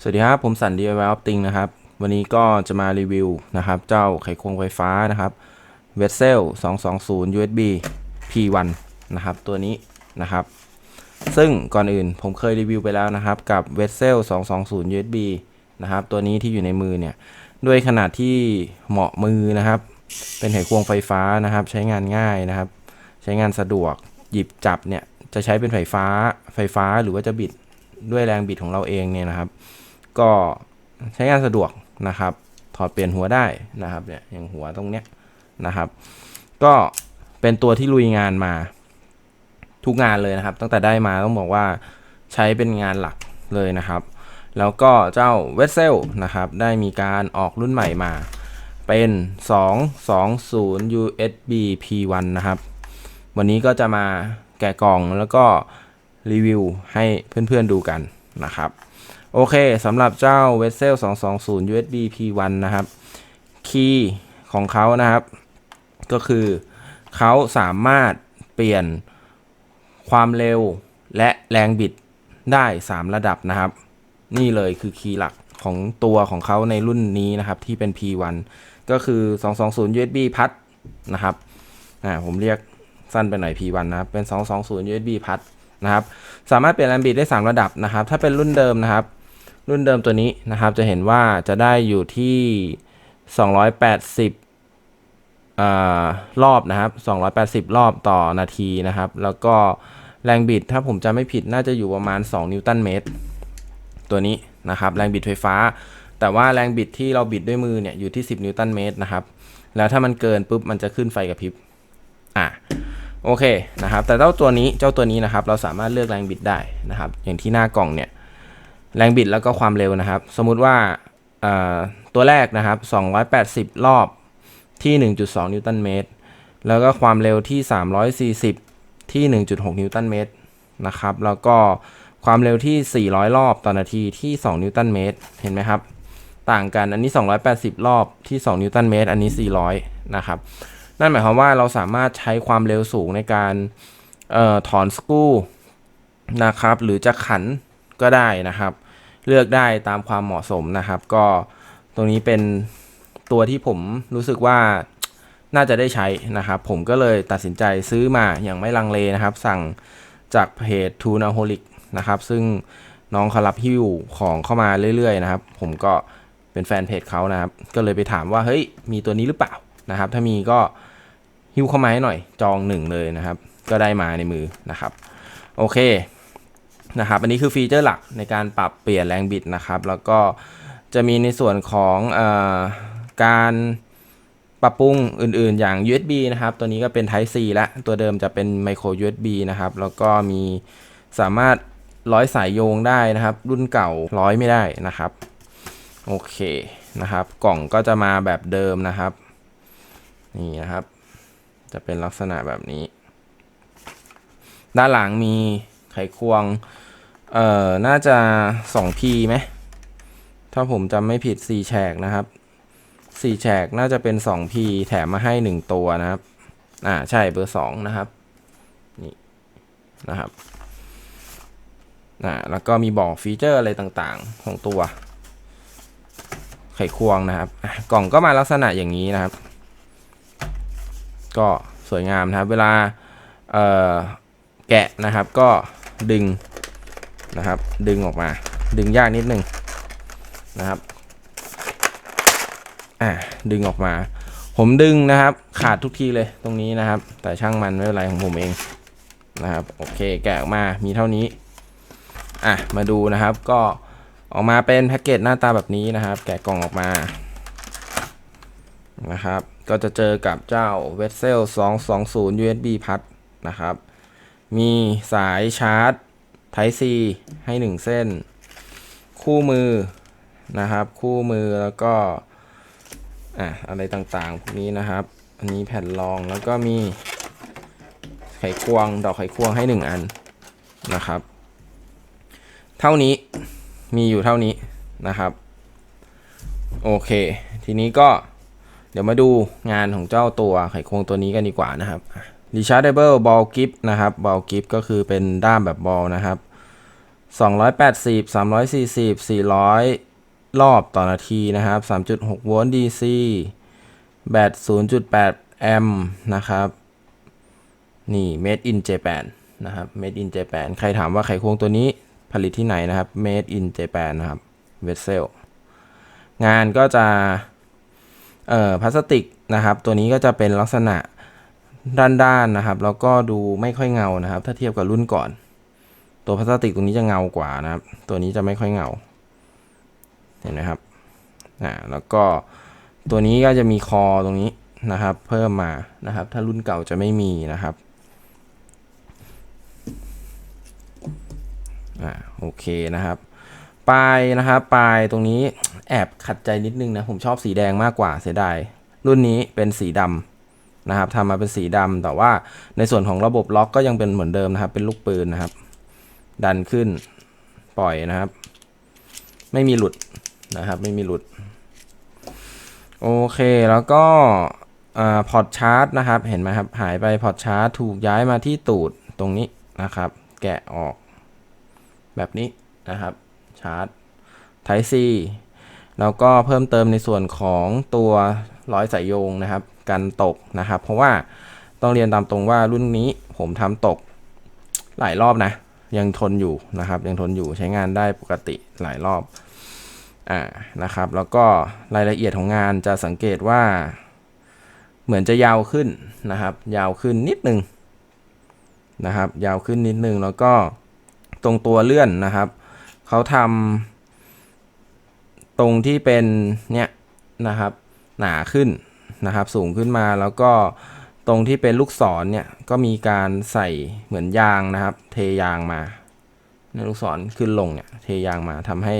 สวัสดีครับ ผมสัน DIY Opting นะครับ วันนี้ก็จะมารีวิวนะครับ เจ้าไขควงไฟฟ้านะครับ Vessel 220 USB P1 นะครับ ตัวนี้นะครับ ซึ่งก่อนอื่นผมเคยรีวิวไปแล้วนะครับ กับ Vessel 220 USB นะครับ ตัวนี้ที่อยู่ในมือเนี่ย ด้วยขนาดที่เหมาะมือนะครับ เป็นไขควงไฟฟ้านะครับ ใช้งานง่ายนะครับ ใช้งานสะดวก หยิบจับเนี่ย จะใช้เป็นไฟฟ้า ไฟฟ้าหรือว่าจะบิดด้วยแรงบิดของเราเองเนี่ยนะครับ ก็ใช้งานสะดวกนะครับ ถอดเปลี่ยนหัวได้นะครับเนี่ยอย่างหัวตรงเนี้ยนะครับ ก็เป็นตัวที่ลุยงานมาทุกงานเลยนะครับ ตั้งแต่ได้มาต้องบอกว่าใช้เป็นงานหลักเลยนะครับ แล้วก็เจ้า Vessel นะครับ ได้มีการออกรุ่นใหม่มา เป็น 220 USB P1 นะครับ วันนี้ก็จะมาแกะกล่องแล้วก็รีวิวให้เพื่อนๆดูกันนะครับ โอเคสำหรับเจ้า Vessel 220 USB P1 นะครับ คีย์ของเขานะครับ ก็คือเขาสามารถเปลี่ยนความเร็วและแรงบิดได้ 3 ระดับนะครับ นี่เลยคือคีย์หลักของตัวของเขาในรุ่นนี้นะครับที่เป็น P1 ก็คือ 220 USB พัดนะครับอ่าผมเรียกสั้นไปหน่อย P1 นะครับ เป็น 220 USB พัดนะครับ สามารถเปลี่ยนแรงบิดได้ 3 ระดับนะครับ ถ้าเป็นรุ่นเดิมนะครับ รุ่นเดิมตัวนี้นะครับ จะเห็นว่าจะได้อยู่ที่ 280อรอบนะครับ 280 รอบต่อนาทีนะครับ แล้วก็แรงบิดถ้าผมจำไม่ผิดน่าจะอยู่ประมาณ 2 นิวตันเมตร ตัวนี้นะครับ แรงบิดไฟฟ้า แต่ว่าแรงบิดที่เราบิดด้วยมือเนี่ยอยู่ที่ 10 นิวตันเมตรนะครับ แล้วถ้ามันเกินปุ๊บมันจะขึ้นไฟกระพริบ อะโอเคนะครับ แต่เจ้าตัวนี้เจ้าตัวนี้นะครับ เราสามารถเลือกแรงบิดได้นะครับ อย่างที่หน้ากล่องเนี่ย แรงบิดแล้วก็ความเร็วนะครับ สมมุติว่าตัวแรกนะครับ 280 รอบที่ 1.2 นิวตันเมตร แล้วก็ความเร็วที่ 340 ที่ 1.6 นิวตันเมตรนะครับ แล้วก็ความเร็วที่ 400 รอบต่อนาทีที่ 2 นิวตันเมตร เห็นไหมครับ ต่างกัน อันนี้ 280 รอบที่ 2 นิวตันเมตร อันนี้ 400 นะครับ นั่นหมายความว่าเราสามารถใช้ความเร็วสูงในการออถอนสกรูนะครับ หรือจะขันก็ได้นะครับ เลือกได้ตามความเหมาะสมนะครับ ก็ตรงนี้เป็นตัวที่ผมรู้สึกว่าน่าจะได้ใช้นะครับ ผมก็เลยตัดสินใจซื้อมาอย่างไม่ลังเลนะครับ สั่งจากเพจ t u n a h o l i c นะครับ ซึ่งน้องเขารับหิ้วของเข้ามาเรื่อยๆนะครับ ผมก็เป็นแฟนเพจเขานะครับ ก็เลยไปถามว่าเฮ้ยมีตัวนี้หรือเปล่านะครับ ถ้ามีก็หิ้วเข้ามาให้หน่อยจองหนึ่งเลยนะครับ ก็ได้มาในมือนะครับ โอเค นะครับ อันนี้คือฟีเจอร์หลักในการปรับเปลี่ยนแรงบิดนะครับ แล้วก็จะมีในส่วนของอการปรับปรุงอื่นๆ อย่าง USB นะครับ ตัวนี้ก็เป็น Type C และตัวเดิมจะเป็น Micro USB นะครับ แล้วก็มีสามารถร้อยสายโยงได้นะครับ รุ่นเก่าร้อยไม่ได้นะครับ โอเคนะครับ กล่องก็จะมาแบบเดิมนะครับ นี่นะครับ จะเป็นลักษณะแบบนี้ ด้านหลังมีไขควง เอ่อ น่าจะ 2P ไหม ถ้าผมจำไม่ผิด 4 แฉกนะครับ 4 แฉกน่าจะเป็น 2P แถมมาให้ 1 ตัวนะครับ อ่า ใช่เบอร์ 2 นะครับ นี่ นะครับ อ่า แล้วก็มีบอกฟีเจอร์อะไรต่างๆ ของตัว ไขควงนะครับ กล่องก็มาลักษณะอย่างนี้นะครับ ก็สวยงามนะครับ เวลา เอ่อ แกะนะครับ ก็ดึง นะครับ ดึงออกมา ดึงยากนิดนึงนะครับอ่าดึงออกมา ผมดึงนะครับ ขาดทุกทีเลยตรงนี้นะครับ แต่ช่างมันไม่เป็นไรของผมเองนะครับ โอเคแกะออกมามีเท่านี้อะมาดูนะครับก็ออกมาเป็นแพ็กเกจหน้าตาแบบนี้นะครับ แกะกล่องออกมานะครับ ก็จะเจอกับเจ้า Vessel 220 USB พัดนะครับ มีสายชาร์จ Type C ให้ 1 เส้น คู่มือนะครับ คู่มือแล้วก็อะอะไรต่างๆ พวกนี้นะครับ อันนี้แผ่นรองแล้วก็มีไขควงดอกไขควงให้ 1 อันนะครับ เท่านี้มีอยู่เท่านี้นะครับ โอเค ทีนี้ก็เดี๋ยวมาดูงานของเจ้าตัวไขควงตัวนี้กันดีกว่านะครับ rechargeable ball grip นะครับ ball grip ก็คือเป็นด้ามแบบบอลนะครับ 280 340 400 รอบต่อนาทีนะครับ 3.6 โวลต์ DC แบต 0.8 แอมป์นะครับ นี่ made in Japan นะครับ made in Japan ใครถามว่าไขควงตัวนี้ผลิตที่ไหนนะครับ made in Japan นะครับ Vessel งานก็จะ เอ่อ พลาสติกนะครับ ตัวนี้ก็จะเป็นลักษณะด้านๆนะครับ แล้วก็ดูไม่ค่อยเงานะครับ ถ้าเทียบกับรุ่นก่อน ตัวพลาสติกตรงนี้จะเงากว่านะครับ ตัวนี้จะไม่ค่อยเงา เห็นไหมครับ อ่า แล้วก็ตัวนี้ก็จะมีคอตรงนี้นะครับ เพิ่มมานะครับ ถ้ารุ่นเก่าจะไม่มีนะครับ อ่า โอเคนะครับ ปลายนะครับ ปลายตรงนี้แอบขัดใจนิดนึงนะ ผมชอบสีแดงมากกว่าเสียดาย รุ่นนี้เป็นสีดำนะครับทำมาเป็นสีดำแต่ว่าในส่วนของระบบล็อกก็ยังเป็นเหมือนเดิมนะครับ เป็นลูกปืนนะครับ ดันขึ้นปล่อยนะครับ ไม่มีหลุดนะครับ ไม่มีหลุด โอเคแล้วก็พอร์ตชาร์จนะครับ เห็นไหมครับ หายไปพอร์ตชาร์จถูกย้ายมาที่ตูดตรงนี้นะครับ แกะออกแบบนี้นะครับ ชาร์จ Type C แล้วก็เพิ่มเติมในส่วนของตัวร้อยสายโยงนะครับ กันตกนะครับ เพราะว่าต้องเรียนตามตรงว่ารุ่นนี้ผมทำตกหลายรอบนะ ยังทนอยู่นะครับ ยังทนอยู่ใช้งานได้ปกติหลายรอบอ่านะครับ แล้วก็รายละเอียดของงานจะสังเกตว่า เหมือนจะยาวขึ้นนะครับ ยาวขึ้นนิดนึงนะครับ ยาวขึ้นนิดนึงแล้วก็ตรงตัวเลื่อนนะครับเขาทำตรงที่เป็นเนี่ยนะครับหนาขึ้นนะครับ สูงขึ้นมาแล้วก็ ตรงที่เป็นลูกศรเนี่ยก็มีการใส่เหมือนยางนะครับ เทยางมาในลูกศรขึ้นลงเนี่ยเทยางมาทำให้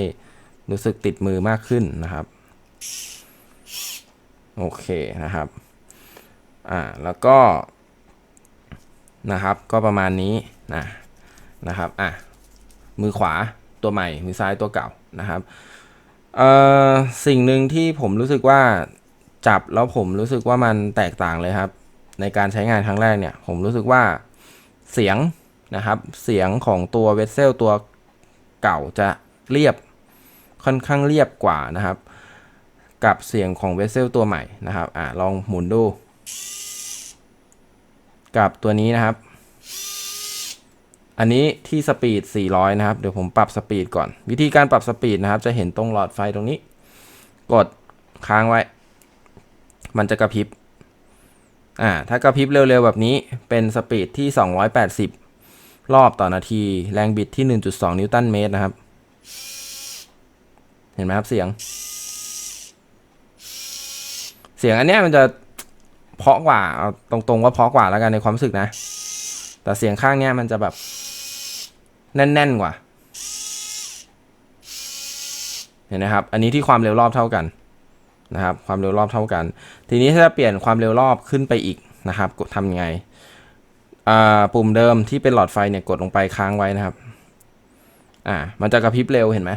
รู้สึกติดมือมากขึ้นนะครับ โอเคนะครับอ่าแล้วก็นะครับก็ประมาณนี้นะนะครับอะมือขวาตัวใหม่ มือซ้ายตัวเก่านะครับเอ่อสิ่งหนึ่งที่ผมรู้สึกว่าจับแล้วผมรู้สึกว่ามันแตกต่างเลยครับ ในการใช้งานครั้งแรกเนี่ย ผมรู้สึกว่าเสียงนะครับ เสียงของตัวเวสเซลตัวเก่าจะเรียบค่อนข้างเรียบกว่านะครับ กับเสียงของเวสเซลตัวใหม่นะครับอ่าลองหมุนดู กับตัวนี้นะครับ อันนี้ที่สปีด 400 นะครับ เดี๋ยวผมปรับสปีดก่อน วิธีการปรับสปีดนะครับ จะเห็นตรงหลอดไฟตรงนี้ กดค้างไว้ มันจะกระพริบ อ่าถ้ากระพริบเร็วๆ แบบนี้เป็นสปีดที่ 280 รอบต่อนาที แรงบิดที่ 1.2 นิวตันเมตรนะครับ เห็นไหมครับเสียง เสียงอันเนี้ยมันจะเพาะกว่าเอาตรงๆว่าเพาะกว่าแล้วกันในความรู้สึกนะ แต่เสียงข้างเนี้ยมันจะแบบ แน่นๆกว่า เห็นนะครับ อันนี้ที่ความเร็วรอบเท่ากัน นะครับความเร็วรอบเท่ากัน ทีนี้ถ้าจะเปลี่ยนความเร็วรอบขึ้นไปอีกนะครับกดทำยังไงปุ่มเดิมที่เป็นหลอดไฟเนี่ยกดลงไปค้างไว้นะครับอ่ามันจะกระพริบเร็วเห็นไหม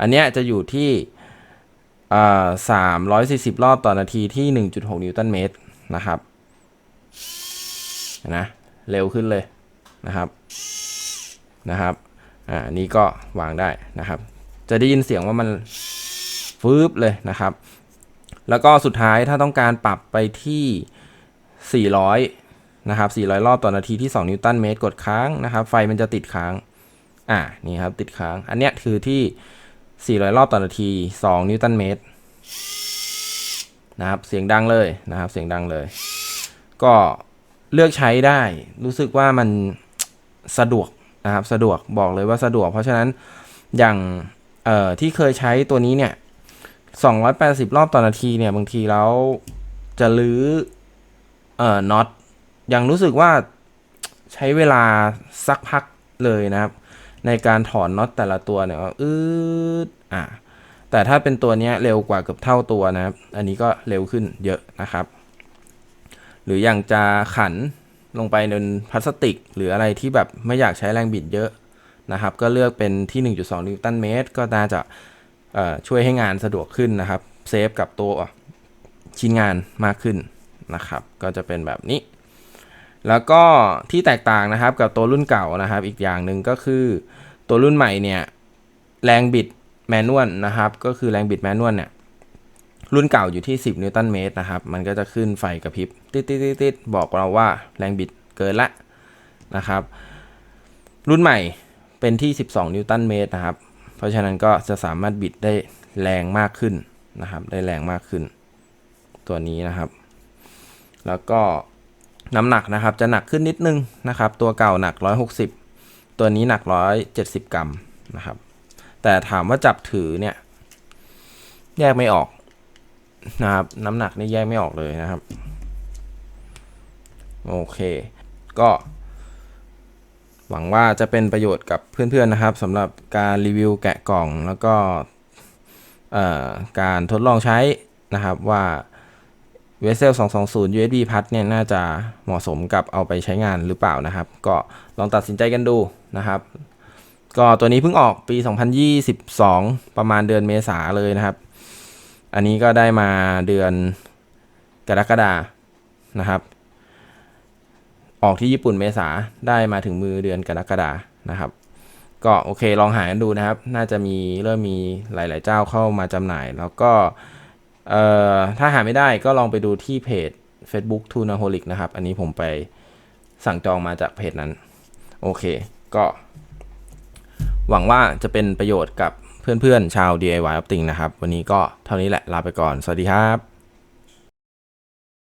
อันเนี้ยจะอยู่ที่อ่าสามร้อยสี่สิบรอบต่อนาทีที่หนึ่งจุดหกนิวตันเมตรนะครับนะเร็วขึ้นเลยนะครับนะครับอ่านี่ก็วางได้นะครับ จะได้ยินเสียงว่ามัน ฟืบเลยนะครับ แล้วก็สุดท้ายถ้าต้องการปรับไปที่ 400 นะครับ 400 รอบต่อนาทีที่ 2 นิวตันเมตรกดค้างนะครับ ไฟมันจะติดค้าง อ่า นี่ครับ ติดค้าง อันเนี้ยคือที่ 400 รอบต่อนาที 2 นิวตันเมตร นะครับ เสียงดังเลยนะครับ เสียงดังเลย ก็เลือกใช้ได้ รู้สึกว่ามันสะดวกนะครับ สะดวก บอกเลยว่าสะดวก เพราะฉะนั้นอย่างเอ่อที่เคยใช้ตัวนี้เนี่ย 280 รอบต่อนาทีเนี่ย บางทีแล้วจะลื้อ เอ่อน็อตยังรู้สึกว่าใช้เวลาสักพักเลยนะครับ ในการถอนน็อตแต่ละตัวเนี่ยอืดอะแต่ถ้าเป็นตัวนี้เร็วกว่าเกือบเท่าตัวนะครับ อันนี้ก็เร็วขึ้นเยอะนะครับ หรืออย่างจะขันลงไปในพลาสติก หรืออะไรที่แบบไม่อยากใช้แรงบิดเยอะนะครับ ก็เลือกเป็นที่ 1.2 นิวตันเมตร ก็น่าจะ ช่วยให้งานสะดวกขึ้นนะครับเซฟกับตัวชิ้นงานมากขึ้นนะครับ ก็จะเป็นแบบนี้ แล้วก็ที่แตกต่างนะครับกับตัวรุ่นเก่านะครับ อีกอย่างหนึ่งก็คือตัวรุ่นใหม่เนี่ยแรงบิดแมนนวลนะครับ ก็คือแรงบิดแมนนวลเนี่ยรุ่นเก่าอยู่ที่ 10 นิวตันเมตรนะครับ มันก็จะขึ้นไฟกระพริบติดติดติดติดบอกเราว่าแรงบิดเกินละนะครับ รุ่นใหม่เป็นที่ 12 นิวตันเมตรนะครับ เพราะฉะนั้นก็จะสามารถบิดได้แรงมากขึ้นนะครับ ได้แรงมากขึ้น ตัวนี้นะครับ แล้วก็น้ำหนักนะครับจะหนักขึ้นนิดนึงนะครับ ตัวเก่าหนัก 160 ตัวนี้หนัก 170 กรัมนะครับ แต่ถามว่าจับถือเนี่ย แยกไม่ออกนะครับ น้ำหนักนี่แยกไม่ออกเลยนะครับ โอเค ก็ หวังว่าจะเป็นประโยชน์กับเพื่อนๆนะครับสำหรับการรีวิวแกะกล่องแล้วก็การทดลองใช้นะครับว่า v e s e l 220 USB พัดเนี่ยน่าจะเหมาะสมกับเอาไปใช้งานหรือเปล่านะครับ ก็ลองตัดสินใจกันดูนะครับ ก็ตัวนี้เพิ่งออกปี 2022 ประมาณเดือนเมษาเลยนะครับ อันนี้ก็ได้มาเดือนกรกฎานะครับ ออกที่ญี่ปุ่นเมษาได้มาถึงมือเดือนกรกฎานะครับ ก็โอเคลองหากันดูนะครับ น่าจะมีเริ่มมีหลาย ๆ เจ้าเข้ามาจำหน่าย แล้วก็ถ้าหาไม่ได้ก็ลองไปดูที่เพจ Facebook t u n a h o l i c นะครับ อันนี้ผมไปสั่งจองมาจากเพจนั้น โอเค ก็ หวังว่าจะเป็นประโยชน์กับเพื่อน ๆ ชาว DIY Opting นะครับ วันนี้ก็เท่านี้แหละ ลาไปก่อน สวัสดีครับ